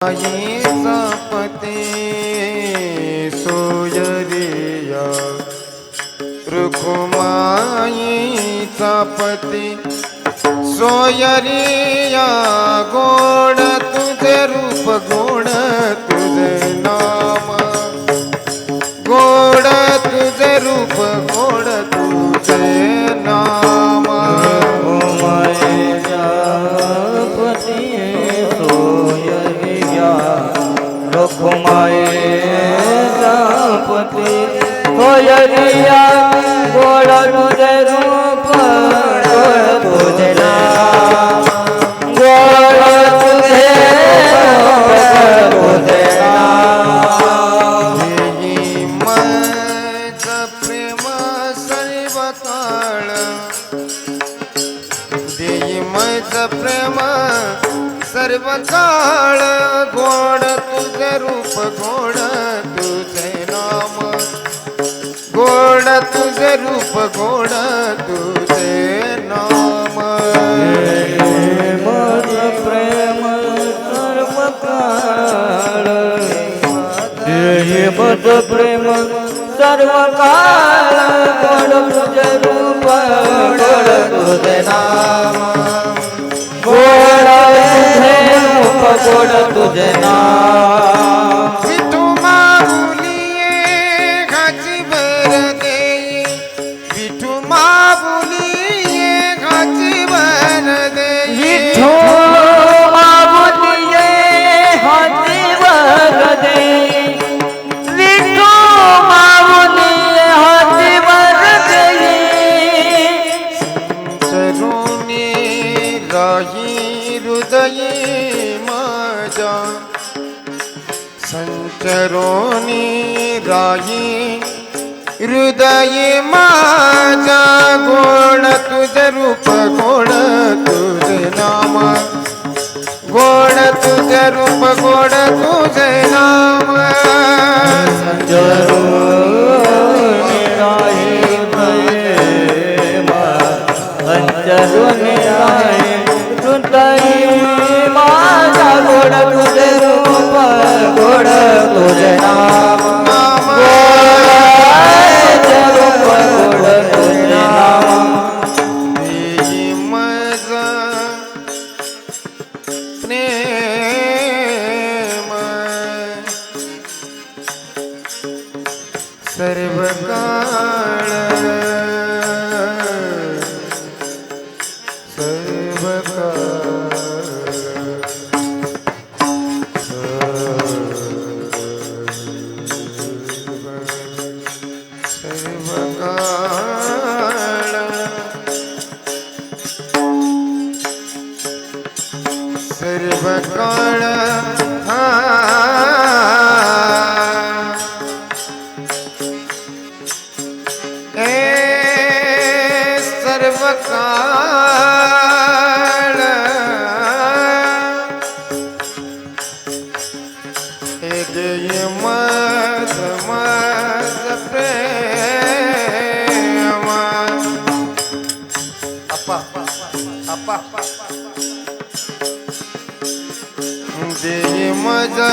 आईचा सोयरिया रुखुमाईचा पती सोयरिया गोड तुझे रूप गो सोयरिया गोड तुझे रूप तुझे नाम गोड तुझे तुझे नाम प्रेम सर्व काळ देई प्रेम गोड तुझे रूप गोड गोड रूप गोड तुझे नाम. मज प्रेम सर्व काळ देहि मज प्रेम सर्व काळ गोड तुझे रूप गोड तुझे नाम. गोड तुझे रूप गोड तुझे नाम. राही हृदयी माझ्या संचरोनी राही हृदयी माझ्या गोण तुझ रूप गोण तुझ नाम। गोण तुझ रूप गोण तुझ नाम। संचरो तुझे नाम नाम सर्व काळ सर्व सर्व काळ हा। ए सर्व काळ हे देय मज मज प्रेम अप्पा अप्पा देई मजा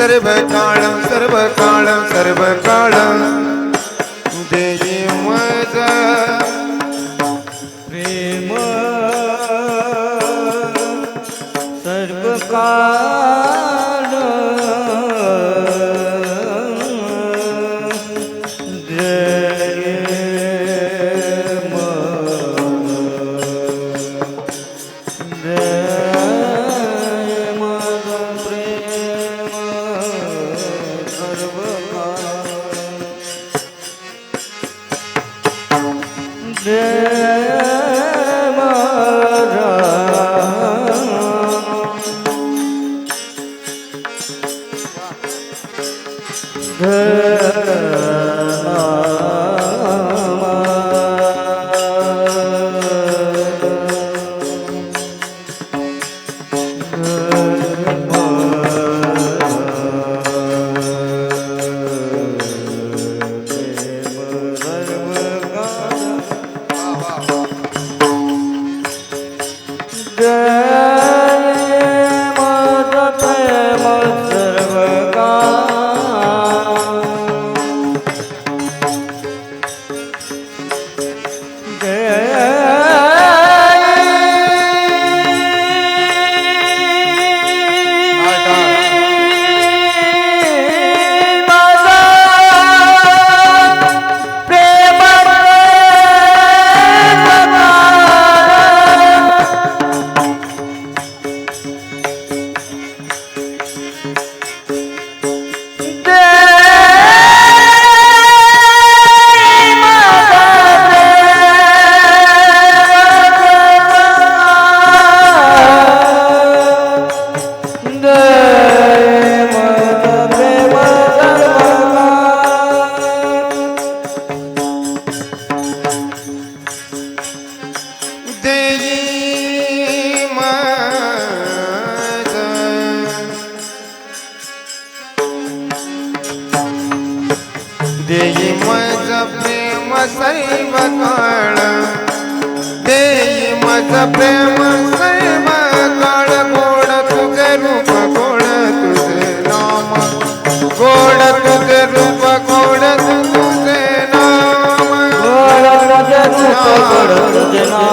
सर्व काळ सर्व काळ सर्व काळ देई मज प्रेम. सर्व काळ Yeah. काळ. देई मज प्रेम सर्व काळ गोड तुझे रूप गोड तुझे नाम. गोड तुझे रूप गोड तुझे नाम. गोड तुझे रूप गोड तुझे नाम.